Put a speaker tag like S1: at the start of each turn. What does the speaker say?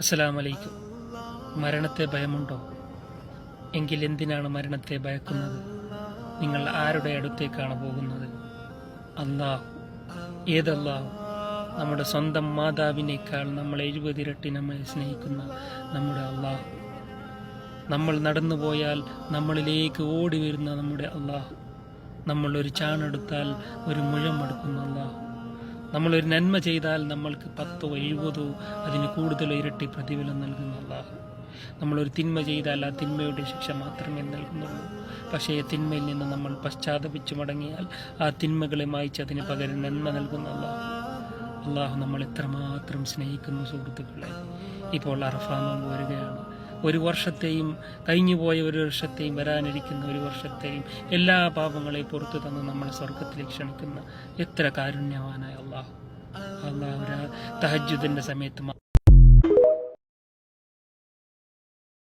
S1: അസ്സലാമലൈക്കും. മരണത്തെ ഭയമുണ്ടോ? എങ്കിൽ എന്തിനാണ് മരണത്തെ ഭയക്കുന്നത്? നിങ്ങൾ ആരുടെ അടുത്തേക്കാണ് പോകുന്നത്? അള്ളാഹു ഏതല്ലാഹു? നമ്മുടെ സ്വന്തം മാതാവിനേക്കാൾ നമ്മൾ എഴുപതിരട്ടി നമ്മെ സ്നേഹിക്കുന്ന നമ്മുടെ അള്ളാഹു നമ്മൾ നടന്നു പോയാൽ നമ്മളിലേക്ക് ഓടി വരുന്ന നമ്മുടെ അള്ളാഹു നമ്മൾ ഒരു ചാണെടുത്താൽ ഒരു മുഴം എടുക്കുന്ന അള്ളാഹു നമ്മളൊരു നന്മ ചെയ്താൽ നമ്മൾക്ക് പത്തോ എഴുപതോ അതിന് കൂടുതലോ ഇരട്ടി പ്രതിഫലം നൽകുന്ന അള്ളാഹു നമ്മളൊരു തിന്മ ചെയ്താൽ ആ തിന്മയുടെ ശിക്ഷ മാത്രമേ നൽകുന്നുള്ളൂ. പക്ഷേ തിന്മയിൽ നിന്ന് നമ്മൾ പശ്ചാത്തപിച്ചു മടങ്ങിയാൽ ആ തിന്മകളെ മായിച്ച് അതിന് പകരം നന്മ നൽകുന്ന അള്ളാഹു അള്ളാഹു നമ്മൾ എത്രമാത്രം സ്നേഹിക്കുന്നു സുഹൃത്തുക്കളെ. ഇപ്പോൾ അറഫാ നോമ്പ് വരികയാണ്. ഒരു വർഷത്തെയും കഴിഞ്ഞുപോയ ഒരു വർഷത്തെയും വരാനിരിക്കുന്ന ഒരു വർഷത്തെയും എല്ലാ പാപങ്ങളെയും പുറത്തു തന്ന് നമ്മളെ സ്വർഗത്തിലേക്ക് ക്ഷണിക്കുന്ന എത്ര കാരുണ്യവാനായ അള്ളാഹു. അള്ളാഹു തഹജുദിന്റെ സമയത്ത്